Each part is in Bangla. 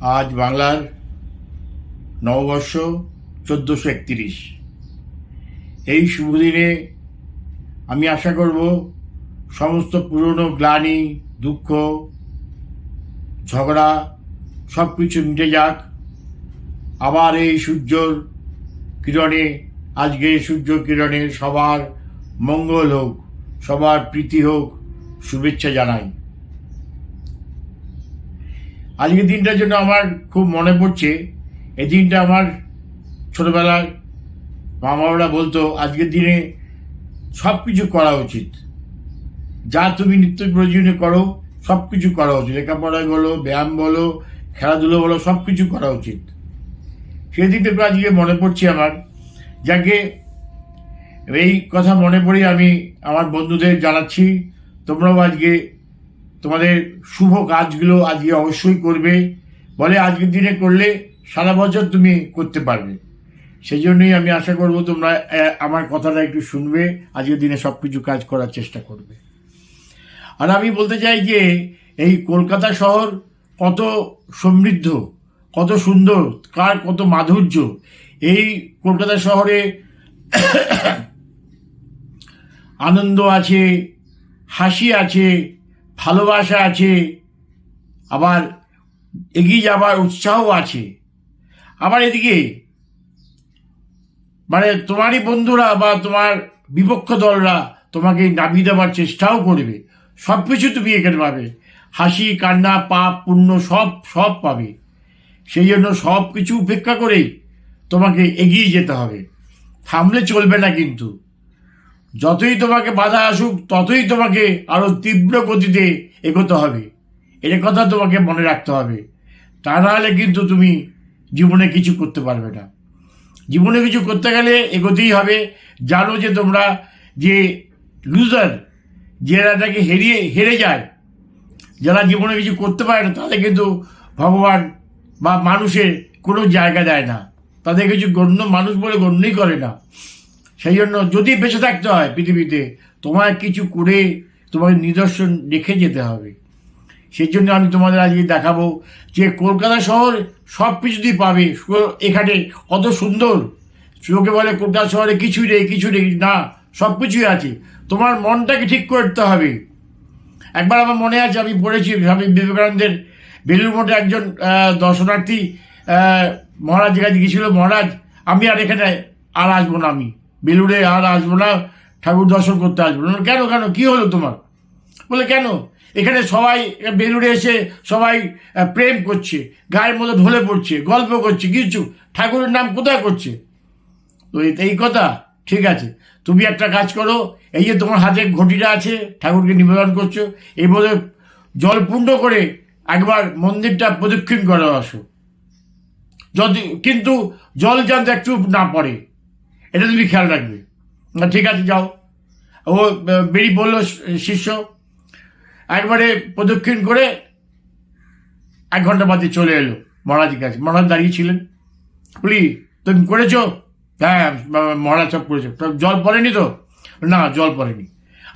আজ বাংলার নববর্ষ চোদ্দোশো একত্রিশ। এই শুভ দিনে আমি আশা করব সমস্ত পুরনো গ্লানি, দুঃখ, ঝগড়া সব কিছু মিটে যাক। আবার এই সূর্যর কিরণে, আজকে সূর্য কিরণে সবার মঙ্গল হোক, সবার প্রীতি হোক, শুভেচ্ছা জানাই। আজকের দিনটার জন্য আমার খুব মনে পড়ছে। এই দিনটা আমার ছোটবেলায় মা বাবারা বলতো, আজকের দিনে সব কিছু করা উচিত। যা তুমি নিত্য প্রয়োজনে করো সব কিছু করা উচিত। লেখাপড়ায় বলো, ব্যায়াম বলো, খেলাধুলো বলো সব কিছু করা উচিত। সেই দিক থেকে আজকে মনে পড়ছে আমার। যাকে এই কথা মনে পড়ে আমি আমার বন্ধুদের জানাচ্ছি, তোমরাও আজকে তোমাদের শুভ কাজগুলো আজকে অবশ্যই করবে। বলে আজকের দিনে করলে সারা বছর তুমি করতে পারবে। সেই জন্যই আমি আশা করব তোমরা আমার কথাটা একটু শুনবে, আজকের দিনে সব কিছু কাজ করার চেষ্টা করবে। আর আমি বলতে চাই যে, এই কলকাতা শহর কত সমৃদ্ধ, কত সুন্দর, কার কত মাধুর্য। এই কলকাতা শহরে আনন্দ আছে, হাসি আছে ভালোবাসা আছে, আবার এগিয়ে যাবার উৎসাহ আছে। আবার এদিকে মানে তোমারই বন্ধুরা বা তোমার বিপক্ষ দলরা তোমাকে নামিয়ে দেওয়ার চেষ্টাও করবে। সব কিছু তুমি এখানে পাবে। হাসি, কান্না, পাপ, পুণ্য সব সব পাবে। সেই জন্য সব কিছু উপেক্ষা করেই তোমাকে এগিয়ে যেতে হবে। থামলে চলবে না কিন্তু। যতই তোমাকে বাধা আসুক, ততই তোমাকে আরও তীব্র গতিতে এগোতে হবে। এটা কথা তোমাকে মনে রাখতে হবে। তা নাহলে কিন্তু তুমি জীবনে কিছু করতে পারবে না। জীবনে কিছু করতে গেলে এগোতেই হবে। জানো যে তোমরা যে লুজার যারা তাকে হেরিয়ে, হেরে যায়, যারা জীবনে কিছু করতে পারে না, তাদের কিন্তু ভগবান বা মানুষের কোনো জায়গা দেয় না। তাদের কিছু গণ্য মানুষ বলে গণ্যই করে না। সেই জন্য যদি বেঁচে থাকতে হয় পৃথিবীতে, তোমায় কিছু করে তোমাকে নিদর্শন রেখে যেতে হবে। সেই জন্য আমি তোমাদের আজকে দেখাবো যে কলকাতা শহর সব কিছুতেই পাবে। এখানে কত সুন্দর। চোখে বলে, কলকাতা শহরে কিছু নেই কিছু নেই। না, সব কিছুই আছে। তোমার মনটাকে ঠিক করতে হবে। একবার আমার মনে আছে, আমি পড়েছি স্বামী বিবেকানন্দের বেলুর মঠে একজন দর্শনার্থী মহারাজের কাছে গিয়েছিল, মহারাজ, আমি আর এখানে আর আসব না আমি। বেলুড়ে আর আসব না, ঠাকুর দর্শন করতে আসব না। কেন কেন, কি হলো তোমার? বলে, কেন? এখানে সবাই বেলুড়ে এসে সবাই প্রেম করছে, গায়ের মধ্যে ঢলে পড়ছে, গল্প করছে, কিছু। ঠাকুরের নাম কোথায় করছে? তো এই- কথা, ঠিক আছে। তুমি একটা কাজ করো, এই যে তোমার হাতে ঘটিটা আছে, ঠাকুরকে নিবেদন করছ, এই বলে জল পূর্ণ করে একবার মন্দিরটা প্রদক্ষিণ করে আসো। যদি, কিন্তু জল যাতে একটু না পড়ে। এটা তুমি খেয়াল রাখবে। না, ঠিক আছে, যাও। ও বেরিয়ে বলল শিষ্য, একবারে প্রদক্ষিণ করে এক ঘণ্টা বাদে চলে এলো মহারাজের কাছে। মহারাজ দাঁড়িয়ে ছিলেন। বলি, তুমি করেছ? হ্যাঁ মহারাজ সব করেছ। জল পড়েনি তো? না, জল পড়েনি।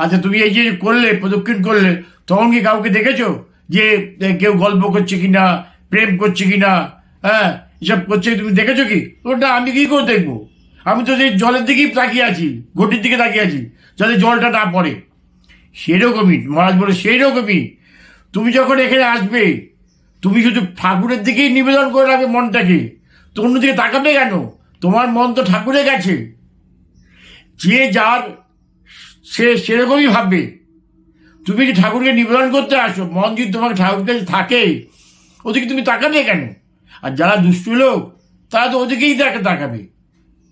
আচ্ছা তুমি এই যে করলে, প্রদক্ষিণ করলে, তখন কি কাউকে দেখেছ? যে কেউ গল্প করছে কি না প্রেম করছে কি না হ্যাঁ এসব করছে, তুমি দেখেছ কি? ওটা আমি কি করে দেখব? আমি তো সেই জলের দিকেই তাকিয়ে আছি, ঘটির দিকে তাকিয়ে আছি, যাতে জলটা না পড়ে। সেরকমই মহারাজ বলে সেই রকমই তুমি যখন এখানে আসবে, তুমি শুধু ঠাকুরের দিকেই নিবেদন করে রাখবে মনটাকে। তো অন্যদিকে তাকাবে কেন? তোমার মন তো ঠাকুরে গেছে যে যার, সে সেরকমই ভাববে। তুমি কি ঠাকুরকে নিবেদন করতে আসো, মন যদি তোমার ঠাকুর কাছে থাকে, ওদিকে তুমি তাকাবে কেন? আর যারা দুষ্টু লোক, তারা তো ওদিকেই তাকে তাকাবে।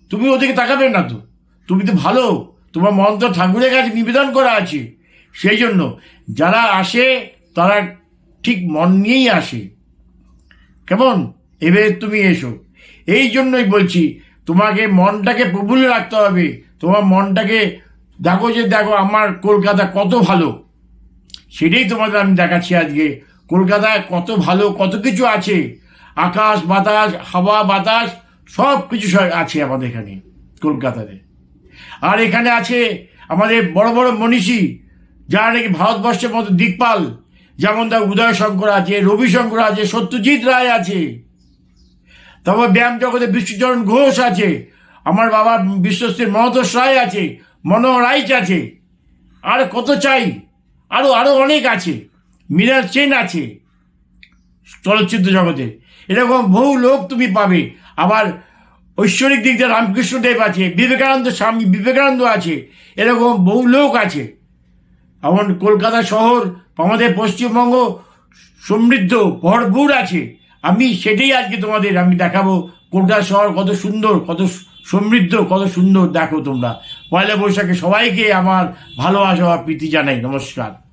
তুমি ওদিকে তাকাবে না তো। তুমি তো ভালো। তোমার মন তো ঠাকুরের কাছে নিবেদন করা আছে। সেই জন্য যারা আসে, তারা ঠিক মন নিয়েই আসে। কেমন? এবারে তুমি এসো। এই জন্যই বলছি, তোমাকে মনটাকে প্রফুল্ল রাখতে হবে। তোমার মনটাকে, দেখো যে দেখো আমার কলকাতা কত ভালো। সেটাই তোমাদের আমি দেখাচ্ছি আজকে। কলকাতায় কত ভালো, কত কিছু আছে। আকাশ বাতাস, হাওয়া বাতাস সব কিছু আছে আমাদের এখানে, কলকাতাতে। আর এখানে আছে আমাদের বড় বড় মনীষী, যারা নাকি ভারতবর্ষের মতো দিকপাল, যেমন তার উদয় শঙ্কর আছে রবিশঙ্কর আছে, সত্যজিৎ রায় আছে। তারপর ব্যায়াম জগতে বিশ্বচরণ ঘোষ আছে, আমার বাবা বিশ্বস্তের মহতোষ রায় আছে, মনোহর রাইচ আছে, আর কত চাই আরও আরও অনেক আছে মিনার চেন আছে, চলচ্চিত্র জগতে। এরকম বহু লোক তুমি পাবে। আবার ঐশ্বরিক দিক দিয়ে রামকৃষ্ণদেব আছে, বিবেকানন্দ স্বামী বিবেকানন্দ আছে, এরকম বহু লোক আছে। এমন কলকাতা শহর, আমাদের পশ্চিমবঙ্গ সমৃদ্ধ, ভরপুর আছে। আমি সেটাই আজকে তোমাদের, আমি দেখাবো কলকাতা শহর কত সুন্দর, কত সমৃদ্ধ, কত সুন্দর, দেখো তোমরা। পয়লা বৈশাখে সবাইকে আমার ভালোবাসা প্রীতি জানাই, নমস্কার।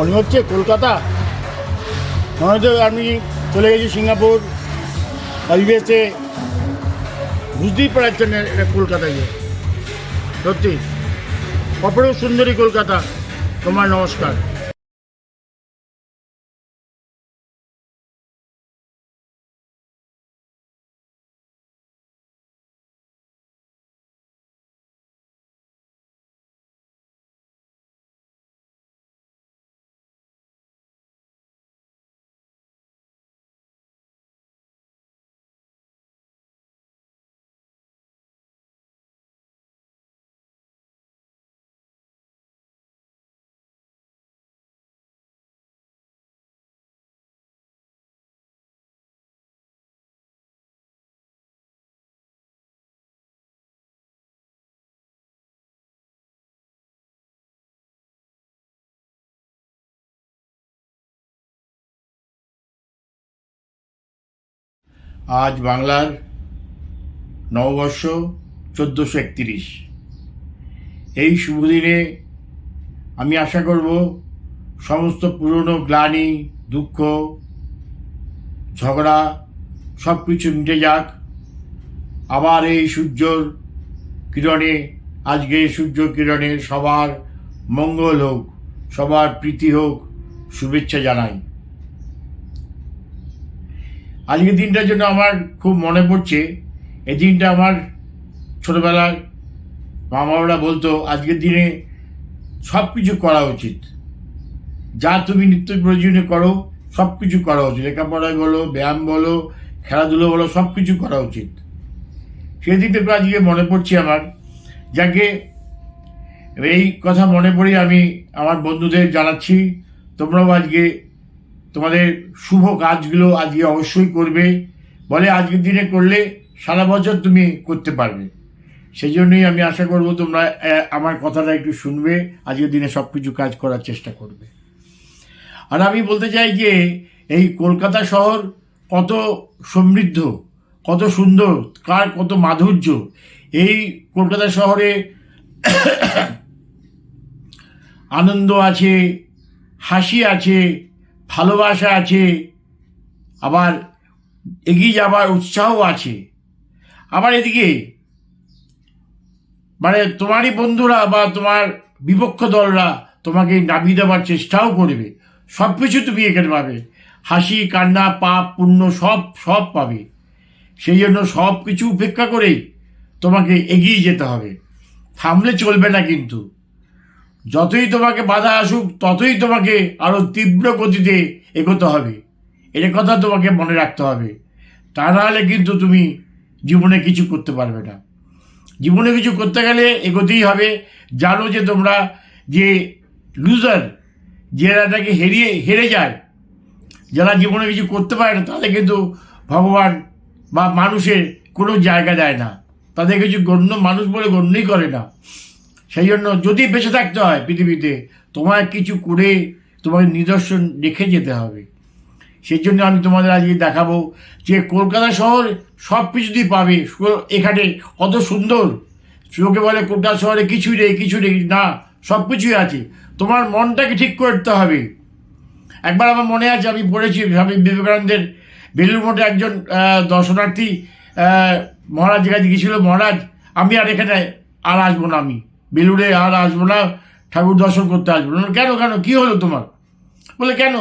মনে হচ্ছে কলকাতা? মনে হচ্ছে আমি চলে গেছি সিঙ্গাপুর, ইউএসএ। বুঝতেই পারছেন এটা কলকাতায় গিয়ে। সত্যি। অপরেও সুন্দরী কলকাতা। তোমার নমস্কার। আজ বাংলার নববর্ষ চোদ্দোশো একত্রিশ। এই শুভ দিনে আমি আশা করব সমস্ত পুরনো গ্লানি, দুঃখ, ঝগড়া সব কিছু মিটে যাক। আবার এই সূর্যর কিরণে, আজকে সূর্য কিরণে সবার মঙ্গল হোক, সবার প্রীতি হোক, শুভেচ্ছা জানাই। আজকের দিনটার জন্য আমার খুব মনে পড়ছে। এই দিনটা আমার ছোটোবেলার মামারা বলতো, আজকের দিনে সব কিছু করা উচিত। যা তুমি নিত্য প্রয়োজনীয় করো সব কিছু করা উচিত। লেখাপড়ায় বলো, ব্যায়াম বলো, খেলাধুলো বলো সব কিছু করা উচিত। সেদিক থেকে আজকে মনে পড়ছে আমার। যাকে এই কথা মনে পড়ে আমি আমার বন্ধুদের জানাচ্ছি, তোমরাও আজকে তোমাদের শুভ কাজগুলো আজকে অবশ্যই করবে। বলে আজকের দিনে করলে সারা বছর তুমি করতে পারবে। সেই জন্যই আমি আশা করব তোমরা আমার কথাটা একটু শুনবে, আজকের দিনে সব কিছু কাজ করার চেষ্টা করবে। আর আমি বলতে চাই যে, এই কলকাতা শহর কত সমৃদ্ধ, কত সুন্দর, কার কত মাধুর্য। এই কলকাতা শহরে আনন্দ আছে, হাসি আছে ভালোবাসা আছে, আবার এগিয়ে যাবার উৎসাহ আছে। আবার এদিকে মানে তোমারই বন্ধুরা বা তোমার বিপক্ষ দলরা তোমাকে নামিয়ে দেওয়ার চেষ্টাও করবে। সব কিছু তুমি এখানে পাবে। হাসি, কান্না, পাপ, পুণ্য সব সব পাবে। সেই জন্য সব কিছু উপেক্ষা করেই তোমাকে এগিয়ে যেতে হবে। থামলে চলবে না কিন্তু। যতই তোমাকে বাধা আসুক, ততই তোমাকে আরও তীব্র গতিতে এগোতে হবে। এটা কথা তোমাকে মনে রাখতে হবে। তা নাহলে কিন্তু তুমি জীবনে কিছু করতে পারবে না। জীবনে কিছু করতে গেলে এগোতেই হবে। জানো যে তোমরা যে লুজার যারা হেরিয়ে, হেরে যায়, যারা জীবনে কিছু করতে পারে না, তাদের কিন্তু ভগবান বা মানুষের কোনো জায়গা দেয় না। তাদের কিছু গণ্য মানুষ বলে গণ্যই করে না। সেই জন্য যদি বেঁচে থাকতে হয় পৃথিবীতে, তোমায় কিছু করে তোমাকে নিদর্শন রেখে যেতে হবে। সেই জন্য আমি তোমাদের আজকে দেখাবো যে কলকাতা শহর সব কিছুতেই পাবে এখানে কত সুন্দর। চোখে বলে, কলকাতা শহরে কিছুই নেই, কিছু নেই। না, সব কিছুই আছে। তোমার মনটাকে ঠিক করতে হবে। একবার আমার মনে আছে, আমি পড়েছি স্বামী বিবেকানন্দের বেলুর মঠে একজন দর্শনার্থী মহারাজের কাছে গিয়েছিল, মহারাজ, আমি আর এখানে আর আসব না আমি। বেলুড়ে আর আসব না, ঠাকুর দর্শন করতে আসব না। কেন কেন, কি হলো তোমার? বলে, কেন?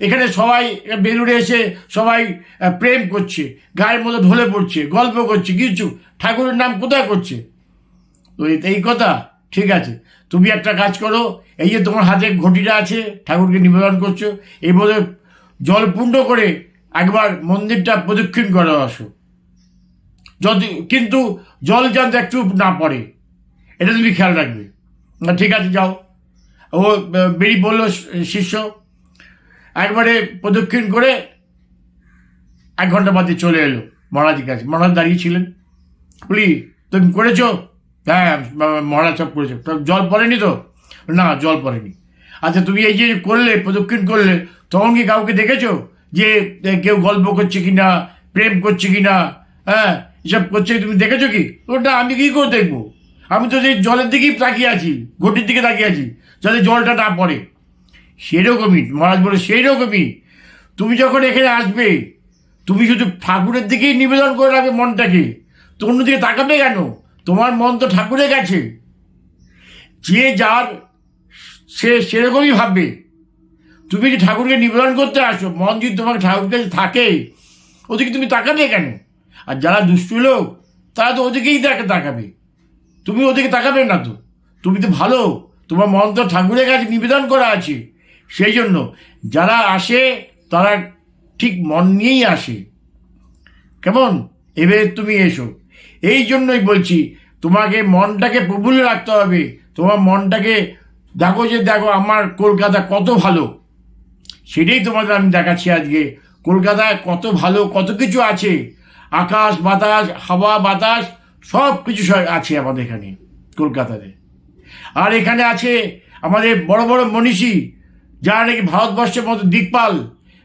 এখানে সবাই বেলুড়ে এসে সবাই প্রেম করছে, গায়ের মধ্যে ঢলে পড়ছে, গল্প করছে, কিছু। ঠাকুরের নাম কোথায় করছে? তো এই- কথা, ঠিক আছে। তুমি একটা কাজ করো, এই যে তোমার হাতে ঘটিটা আছে, ঠাকুরকে নিবেদন করছ, এই বোধে জল পুণ্ড করে একবার মন্দিরটা প্রদক্ষিণ করে আসো। যদি, কিন্তু জল যেন একটু না পড়ে এটা তুমি খেয়াল রাখবে। ঠিক আছে, যাও। ও বেরিয়ে বলল শিষ্য, একবারে প্রদক্ষিণ করে এক ঘণ্টা বাদে চলে এলো মহারাজের কাছে। মহারাজ দাঁড়িয়ে ছিলেন। বলি, তুমি করেছ? হ্যাঁ মহারাজ সব করেছ। জল পড়েনি তো? না, জল পড়েনি। আচ্ছা তুমি এই যে করলে, প্রদক্ষিণ করলে, তখন কি কাউকে দেখেছ যে কেউ গল্প করছে কি না প্রেম করছে কি না হ্যাঁ এসব করছে তুমি দেখেছ কি? ওটা আমি কি করে দেখব? আমি তো সেই জলের দিকেই তাকিয়ে আছি, ঘটির দিকে তাকিয়ে আছি, যাতে জলটা না পড়ে। সেরকমই মহারাজ বলে সেই রকমই তুমি যখন এখানে আসবে, তুমি শুধু ঠাকুরের দিকেই নিবেদন করে রাখবে মনটাকে। তো অন্যদিকে তাকাবে কেন? তোমার মন তো ঠাকুরের কাছে যে যার, সে সেরকমই ভাববে। তুমি কি ঠাকুরকে নিবেদন করতে আসো, মন যদি তোমার ঠাকুর কাছে থাকে, ওদিকে তুমি তাকাবে কেন? আর যারা দুষ্টু লোক, তারা তো ওদিকেই তাকে তাকাবে। তুমি ওদিকে তাকাবে না তো। তুমি তো ভালো। তোমার মন তো ঠাকুরের কাছে নিবেদন করা আছে। সেই জন্য যারা আসে, তারা ঠিক মন নিয়েই আসে। কেমন? এবারে তুমি এসো। এই জন্যই বলছি, তোমাকে মনটাকে প্রফুল্ল রাখতে হবে। তোমার মনটাকে, দেখো যে দেখো আমার কলকাতা কত ভালো। সেটাই তোমাদের আমি দেখাচ্ছি আজকে। কলকাতায় কত ভালো, কত কিছু আছে। আকাশ বাতাস, হাওয়া বাতাস সব কিছু আছে আমাদের এখানে, কলকাতাতে। আর এখানে আছে আমাদের বড় বড় মনীষী, যারা নাকি ভারতবর্ষের মতো দিকপাল,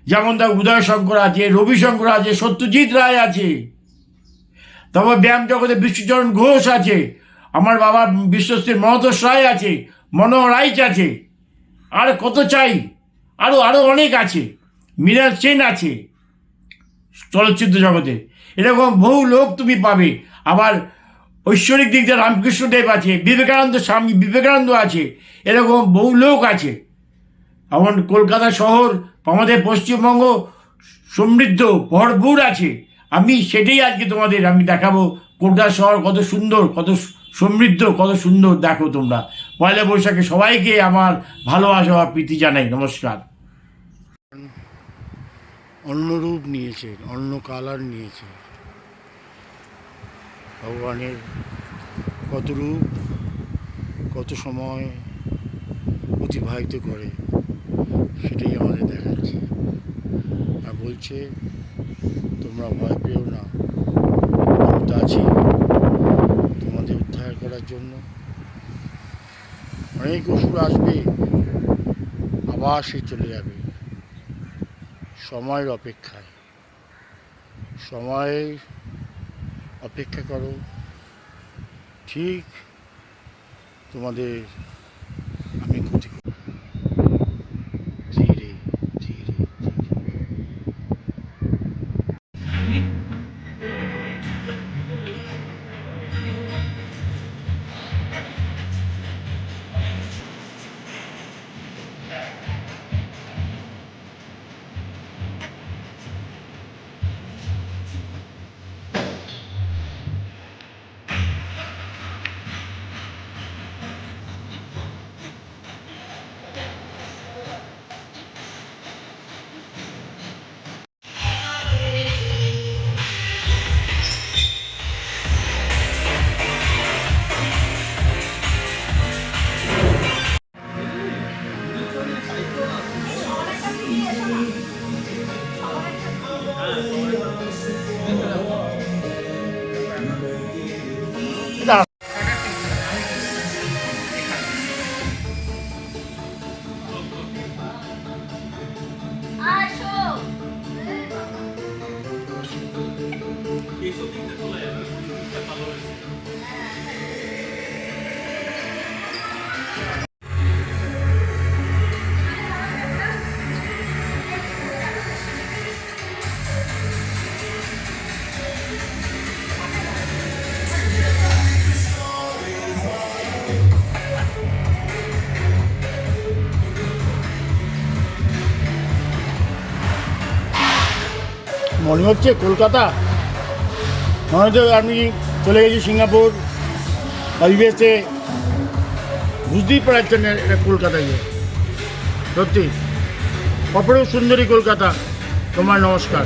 যেমন তার উদয় শঙ্কর আছে রবি শঙ্কর আছে, সত্যজিৎ রায় আছে। তারপর ব্যায়াম জগতে বিশ্বচরণ ঘোষ আছে, আমার বাবা বিশ্বশ্রী মহতোষ রায় আছে, মনোহর রাইচ আছে, আর কত চাই আরও আরও অনেক আছে মীরাজ সেন আছে, চলচ্চিত্র জগতে। এরকম বহু লোক তুমি পাবে। আবার ঐশ্বরিক দিক দিয়ে রামকৃষ্ণদেব আছে, বিবেকানন্দ স্বামী বিবেকানন্দ আছে, এরকম বহু লোক আছে। এমন কলকাতা শহর, আমাদের পশ্চিমবঙ্গ সমৃদ্ধ, ভরপুর আছে। আমি সেটাই আজকে তোমাদের আমি দেখাবো। কলকাতা শহর কত সুন্দর, কত সমৃদ্ধ, কত সুন্দর দেখো তোমরা। পয়লা বৈশাখে সবাইকে আমার ভালোবাসা প্রীতি জানাই। নমস্কার। অন্য রূপ নিয়েছে অন্য কালার নিয়েছে ভগবানের কত রূপ, কত সময় অতিবাহিত করে, সেটাই আমাদের দেখাচ্ছে। আর বলছে, তোমরা ভয় পেও না তো আছি। তোমাদের উদ্ধার করার জন্য অনেক অসুর আসবে, আবার সে চলে যাবে। সময়ের অপেক্ষায় সময় অপেক্ষা করো। ঠিক তোমাদের মনে হচ্ছে কলকাতা? মনে হচ্ছে আমি চলে গেছি সিঙ্গাপুর বা ইউএসএ বুঝতেই পারছেন এটা কলকাতায় গিয়ে। সত্যি অপরূপ সুন্দরী কলকাতা। তোমার নমস্কার।